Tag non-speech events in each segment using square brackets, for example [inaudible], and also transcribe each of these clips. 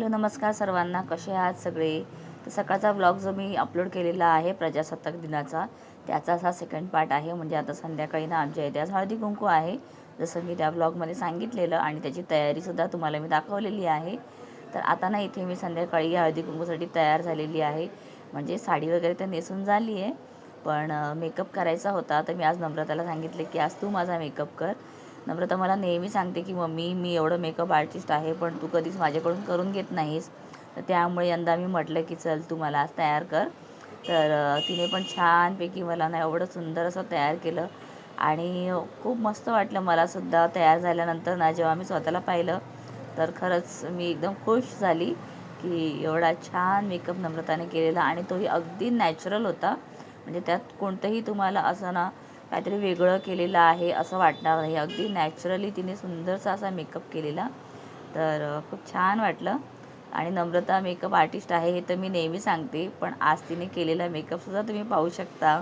Hello नमस्कार सर्वांना. कसे आहात सगळे? तर सकाळचा ब्लॉग जो मी अपलोड केलेला आहे प्रजासत्ताक दिनाचा त्याचाच हा सेकंड पार्ट आहे. म्हणजे आता संध्याकाळी ना आमच्या इथे आज हळदी कुंकू आहे. जसं मी त्या ब्लॉगमध्ये सांगितलेलं आणि त्याची तयारीसुद्धा तुम्हाला मी दाखवलेली आहे. तर आता ना इथे मी संध्याकाळी हळदी कुंकूसाठी तयार झालेली आहे. म्हणजे साडी वगैरे तर नेसून झाली आहे पण मेकअप करायचा होता. तर मी आज नम्रताला सांगितले की आज तू माझा मेकअप कर. नम्रता मला नेहमी सांगते की मम्मी मी एवढं मेकअप आर्टिस्ट आहे पण तू कधीच माझ्याकडून करून घेत नाहीस. तर त्यामुळे यंदा मी म्हटलं की चल तू मला आज तयार कर. तर तिने पण छानपैकी मला ना एवढं सुंदर असं तयार केलं आणि खूप मस्त वाटलं मलासुद्धा तयार झाल्यानंतर ना जेव्हा मी स्वतःला पाहिलं तर खरंच मी एकदम खुश झाली की एवढा छान मेकअप नम्रताने केलेला आणि तोही अगदी नॅचरल होता. म्हणजे त्यात कोणतंही तुम्हाला असं ना काहीतरी वेगळं केलेलं आहे असं वाटणार नाही अगदी नॅचरली तिने सुंदरसा असा मेकअप केलेला. तर खूप छान वाटलं. आणि नम्रता मेकअप आर्टिस्ट आहे हे तर मी नेहमी सांगते. पण आज तिने केलेला मेकअपसुद्धा तुम्ही पाहू शकता.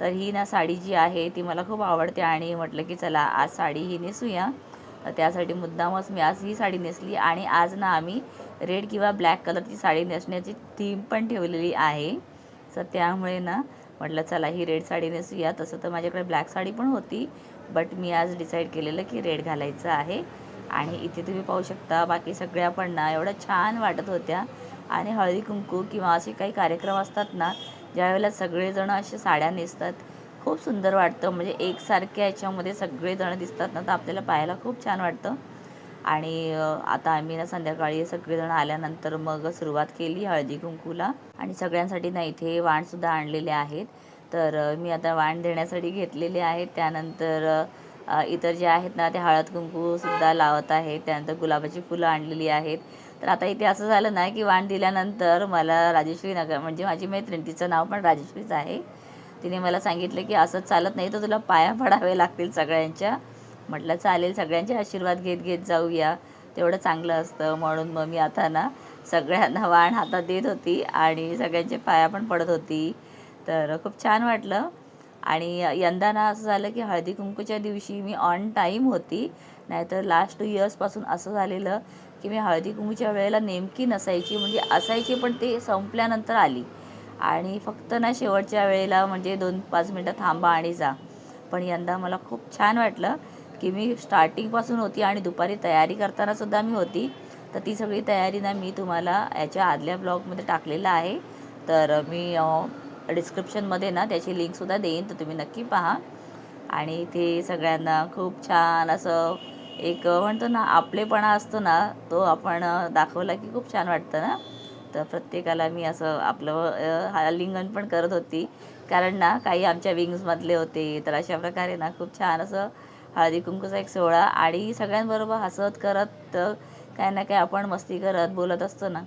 तर ही ना साडी जी आहे ती मला खूप आवडते आणि म्हटलं की चला आज साडी ही नेसूया. तर त्यासाठी मुद्दामच मी आज ही साडी नेसली आणि आज ना आम्ही रेड किंवा ब्लॅक कलरची साडी नेसण्याची थीम पण ठेवलेली आहे. तर त्यामुळे ना म्हटलं चला ही रेड साडी नेसूया. तसं तर माझ्याकडे ब्लॅक साडी पण होती बट मी आज डिसाईड केलेलं की रेड घालायचं आहे. आणि इथे तुम्ही पाहू शकता बाकी सगळ्या पण ना एवढ्या छान वाटत होत्या. आणि हळदी कुंकू किंवा असे काही कार्यक्रम असतात ना ज्यावेळेला सगळेजण असे साड्या नेसतात खूप सुंदर वाटतं. म्हणजे एकसारख्या याच्यामध्ये सगळेजण दिसतात ना तर आपल्याला पाहायला खूप छान वाटतं. आणि आता आम्ही ना संध्याकाळी सगळेजण आल्यानंतर मग सुरुवात केली हळदी कुंकूला. आणि सगळ्यांसाठी ना इथे वाणसुद्धा आणलेले आहेत. तर मी आता वाण देण्यासाठी घेतलेले आहेत. त्यानंतर इतर जे आहेत ना ते हळद कुंकूसुद्धा लावत आहेत. त्यानंतर गुलाबाची फुलं आणलेली आहेत. तर आता इथे असं झालं ना की वाण दिल्यानंतर मला राजेश्री नगर म्हणजे माझी मैत्रीण तिचं नाव पण राजेश्रीच आहे. तिने मला सांगितलं की असं चालत नाही तर तुला पाया पडावे लागतील सगळ्यांच्या. म्हटलं चालेल सगळ्यांचे आशीर्वाद घेत घेत जाऊया. तेवढं चांगलं असतं म्हणून मग मी आता ना सगळ्यांना वाण हातात देत होती आणि सगळ्यांचे पाया पण पडत होती. तर खूप छान वाटलं. आणि यंदा ना असं झालं की हळदी कुंकूच्या दिवशी मी ऑन टाईम होती. नाहीतर लास्ट टू इयर्सपासून असं झालेलं की मी हळदी कुंकूच्या वेळेला नेमकी नसायची म्हणजे असायची पण ते संपल्यानंतर आली. आणि फक्त ना शेवटच्या वेळेला म्हणजे दोन पाच मिनटं थांबा आणि जा. पण यंदा मला खूप छान वाटलं. की मी स्टार्टिंगपासून होती आणि दुपारी तयारी करताना सुद्धा मी होती. तर ती सगळी तयारी ना मी तुम्हाला याच्या आदल्या ब्लॉगमध्ये टाकलेलं आहे. तर मी डिस्क्रिप्शनमध्ये ना त्याची लिंकसुद्धा देईन तर तुम्ही नक्की पहा. आणि ते सगळ्यांना खूप छान असं एक म्हणतो ना आपलेपणा असतो ना तो आपण दाखवला की खूप छान वाटतं ना. तर प्रत्येकाला मी असं आपलं अ, लिंगन पण करत होती. कारण ना काही आमच्या विंग्समधले होते तर अशा प्रकारे ना खूप छान असं हळदी कुंकूचा एक सोहळा आणि सगळ्यांबरोबर हसत करत काय काही ना काही आपण मस्ती करत बोलत असतो ना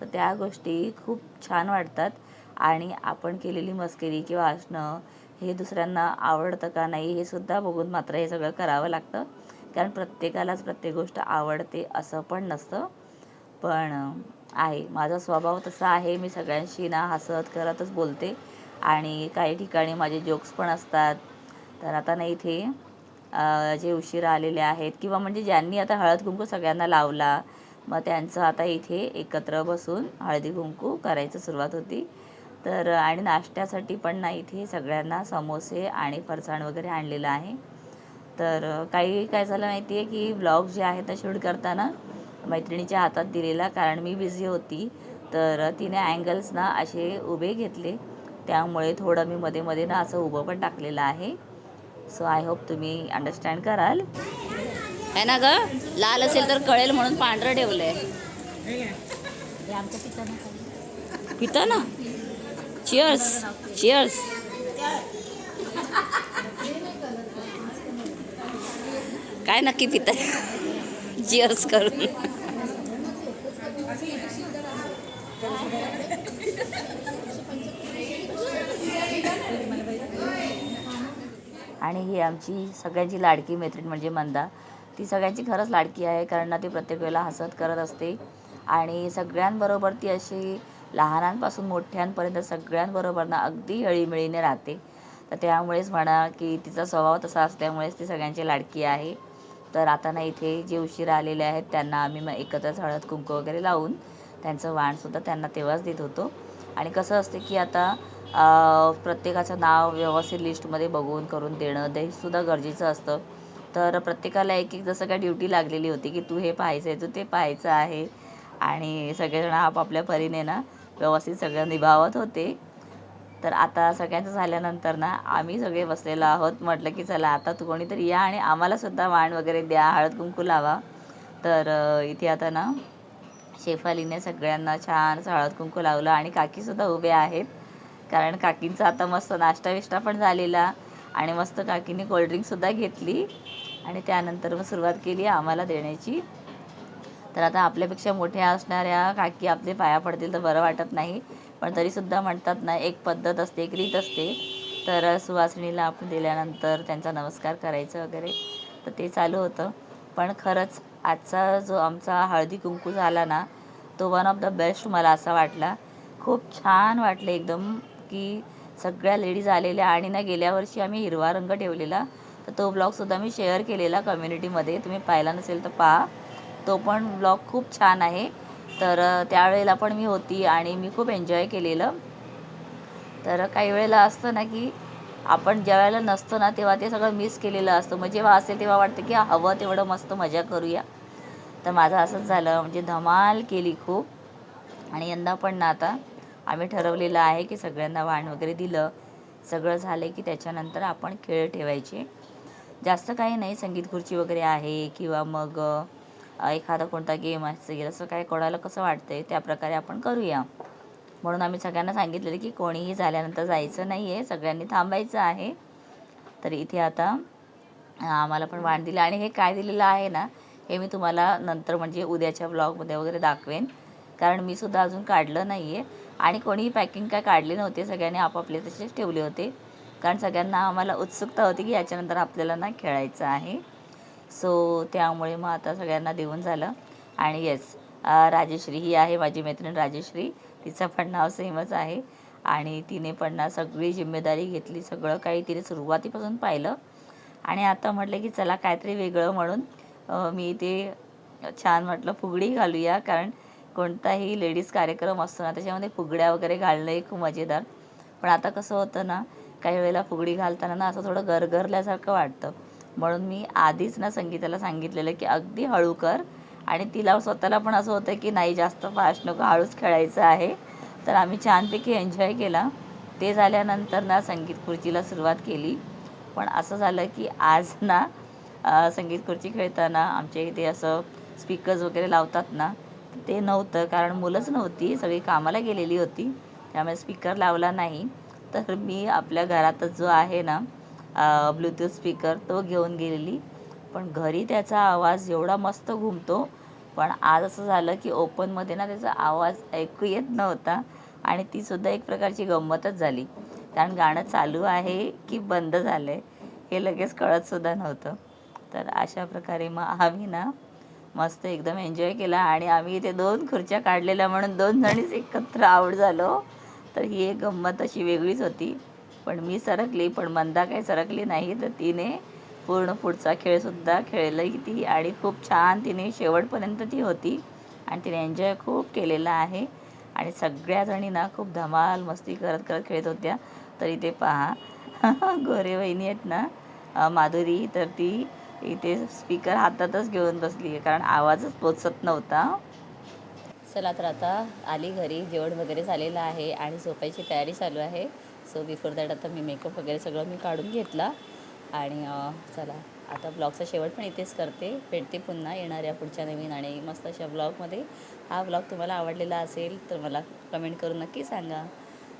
तर त्या गोष्टी खूप छान वाटतात. आणि आपण केलेली मस्करी किंवा हसणं हे दुसऱ्यांना आवडतं का नाही हे सुद्धा बघून मात्र हे सगळं करावं लागतं. कारण प्रत्येकालाच प्रत्येक गोष्ट आवडते असं पण नसतं. पण आहे. माझा स्वभाव तसा आहे. मी सगळ्यांशी ना हसत करतच बोलते. आणि काही ठिकाणी माझे जोक्स पण असतात. तर आता ना इथे. जे उशिरा आलेले आहेत किंवा म्हणजे ज्यांनी आता हळद कुंकू सगळ्यांना लावला मग त्यांचं आता इथे एकत्र बसून हळदी कुंकू करायचं सुरुवात होती. तर आणि नाश्त्यासाठी पण ना इथे सगळ्यांना समोसे आणि फरसाण वगैरे आणलेलं आहे. तर काही काय झालं माहिती आहे की ब्लॉग जे आहेत ना शूट करताना मैत्रिणीच्या हातात दिलेला कारण मी बिझी होती तर तिने अँगल्स ना असे उभे घेतले. त्यामुळे थोडं मी मध्ये मध्ये ना असं उभं पण टाकलेलं आहे. सो आय होप तुम्ही अंडरस्टँड कराल. आहे ना ग? लाल असेल तर कळेल म्हणून पांढरं ठेवलं आहे पिता ना चिअर्स चिअर्स काय नक्की पिता? चिअर्स करून. आणि ही आमची सगळ्यांची लाडकी मैत्रीण म्हणजे मंदा. ती सगळ्यांची खरंच लाडकी आहे कारण ना ती प्रत्येक वेळेला हसत करत असते. आणि सगळ्यांबरोबर ती अशी लहानांपासून मोठ्यांपर्यंत सगळ्यांबरोबर ना अगदी हळीमिळीने राहते. तर त्यामुळेच म्हणा की तिचा स्वभाव तसा असल्यामुळेच ती सगळ्यांची लाडकी आहे. तर आता ना इथे जे उशिरा आलेले आहेत त्यांना आम्ही मग एकत्रच हळद कुंकू वगैरे लावून त्यांचं वाणसुद्धा त्यांना तेव्हाच देत होतो. आणि कसं असते की आता प्रत्येकाचं नाव व्यवस्थित लिस्टमध्ये बघून करून देणं ते सुद्धा गरजेचं असतं. तर प्रत्येकाला एक एक जसं काय ड्युटी लागलेली होती की तू हे पाहायचं आहे तू ते पाहायचं आहे. आणि सगळेजण आपापल्या परीने ना व्यवस्थित सगळं निभावत होते. तर आता सगळ्यांचं झाल्यानंतर ना आम्ही सगळे बसलेलो आहोत. म्हटलं की चला आता तू कोणीतरी या आणि आम्हालासुद्धा वाण वगैरे द्या हळद कुंकू लावा. तर इथे आता ना शेफालीने सगळ्यांना छान असं हळद कुंकू लावलं आणि काकीसुद्धा उभे आहेत. कारण काकींचा आता मस्त नाश्ता विष्टा पण झालेला आणि मस्त काकीने कोल्ड्रिंकसुद्धा घेतली. आणि त्यानंतर मग सुरुवात केली आम्हाला देण्याची. तर आता आपल्यापेक्षा मोठ्या असणाऱ्या काकी आपले पाया पडतील तर बरं वाटत नाही. पण तरीसुद्धा म्हणतात ना एक पद्धत असते एक रीत असते. तर सुवासिनीला आपण दिल्यानंतर त्यांचा नमस्कार करायचं वगैरे. तर ते चालू होतं. पण खरंच आजचा जो आमचा हळदी कुंकू झाला ना तो वन ऑफ द बेस्ट मला असा वाटला. खूप छान वाटलं एकदम. की सगळ्या लेडीज आलेल्या आणि ना गेल्या वर्षी आम्ही हिरवा रंग ठेवलेला. तर तो ब्लॉगसुद्धा मी शेअर केलेला कम्युनिटीमध्ये. तुम्ही पाहिला नसेल तर पहा. तो पण ब्लॉग खूप छान आहे. तर त्यावेळेला पण मी होती आणि मी खूप एन्जॉय केलेलं. तर काही वेळेला असतं ना की आपण ज्या वेळेला नसतो ना तेव्हा ते सगळं मिस केलेलं असतं. मग जेव्हा असेल तेव्हा वाटतं की हवं तेवढं मस्त मजा करूया. तर माझं असंच झालं. म्हणजे धमाल केली खूप. आणि यंदा पण ना आता. आम्ही ठरवलेलं आहे की सगळ्यांना वाण वगैरे दिलं सगळं झालं की त्याच्यानंतर आपण खेळ ठेवायचे. जास्त काही नाही संगीत खुर्ची वगैरे आहे किंवा मग एखादा कोणता गेम असेल असं काय कोणाला कसं वाटतंय त्या प्रकारे आपण करूया. म्हणून आम्ही सगळ्यांना सांगितलेलं की कोणीही झाल्यानंतर जायचं नाही आहे सगळ्यांनी थांबायचं आहे. तर इथे आता आम्हाला पण वाण दिलं आणि हे काय दिलेलं आहे ना हे मी तुम्हाला नंतर म्हणजे उद्याच्या ब्लॉगमध्ये वगैरे दाखवेन. कारण मी सुद्धा अजून काढलं नाही आहे आणि कोणीही पॅकिंग काय काढले नव्हती सगळ्यांनी आपापले तसेच ठेवले होते. कारण सगळ्यांना आम्हाला उत्सुकता होती की याच्यानंतर आपल्याला ना खेळायचं आहे. सो त्यामुळे मग आता सगळ्यांना देऊन झालं. आणि येस राजेश्री ही आहे माझी मैत्रीण राजेश्री. तिचं पण नाव सेमच आहे. आणि तिने पण ना सगळी जिम्मेदारी घेतली सगळं काही तिने सुरुवातीपासून पाहिलं. आणि आता म्हटलं की चला काहीतरी वेगळं म्हणून मी ते छान म्हटलं फुगडी घालूया. कारण कोणताही लेडीज कार्यक्रम असतो ना त्याच्यामध्ये फुगड्या वगैरे घालणं हे खूप मजेदार. पण आता कसं होतं ना काही वेळेला फुगडी घालताना ना असं थोडं गरगरल्यासारखं वाटतं. म्हणून मी आधीच ना संगीताला सांगितलेलं की अगदी हळू कर. आणि तिला स्वतःला पण असं होतं की नाही जास्त फास्ट नको हळूच खेळायचं आहे. तर आम्ही छानपैकी एन्जॉय केला. ते झाल्यानंतर ना संगीत खुर्चीला सुरुवात केली. पण असं झालं की आज ना संगीत खुर्ची खेळताना आमच्या इथे असं स्पीकर्स वगैरे लावतात ना ते नव्हतं कारण मुलंच नव्हती सगळी कामाला गेलेली होती. त्यामुळे स्पीकर लावला नाही. तर मी आपल्या घरातच जो आहे ना ब्लूटूथ स्पीकर तो घेऊन गेलेली. पण घरी त्याचा आवाज एवढा मस्त घुमतो. पण आज असं झालं की ओपनमध्ये ना त्याचा आवाज ऐकू येत नव्हता आणि तीसुद्धा एक प्रकारची गंमतच झाली. कारण गाणं चालू आहे की बंद झालं आहे हे लगेच कळतसुद्धा नव्हतं. तर अशा प्रकारे मग आम्ही ना मस्त एकदम एन्जॉय केला आणि आम्ही इथे दोन खुर्च्या काढलेल्या म्हणून दोन जणीच एकत्र आवड झालो. तर ही एक गंमत अशी वेगळीच होती. पण मी सरकली पण मंदा काही सरकली नाही तर तिने पूर्ण पुढचा खेळसुद्धा खेळलं की ती आणि खूप छान तिने शेवटपर्यंत ती होती आणि तिने एन्जॉय खूप केलेला आहे. आणि सगळ्या जणी ना खूप धमाल मस्ती करत करत खेळत होत्या. तर इथे पहा [laughs] गोरे वहिनी आहेत ना माधुरी तर ती इथे स्पीकर हातातच घेऊन बसली आहे कारण आवाजच पोचत नव्हता. चला तर आता आली घरी जेवण वगैरे झालेलं आहे आणि झोपायची तयारी चालू आहे. सो बिफोर दॅट आता मी मेकअप वगैरे सगळं मी काढून घेतला. आणि चला आता ब्लॉगचा शेवट पण इथेच करते. भेटते पुन्हा येणाऱ्या पुढच्या नवीन आणि मस्त अशा ब्लॉगमध्ये हा ब्लॉग तुम्हाला आवडलेला असेल तर मला कमेंट करून नक्की सांगा.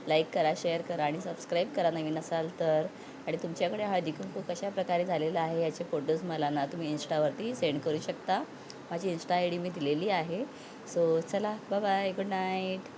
लाईक करा शेअर करा आणि सबस्क्राईब करा नवीन असाल तर. आणि तुमच्याकडे हळदी कुंकू कशा प्रकारे झालेला आहे याचे फोटोज मला ना तुम्ही इन्स्टावरती सेंड करू शकता. माझी इन्स्टा आय डी मी दिलेली आहे. सो चला बाय गुड नाईट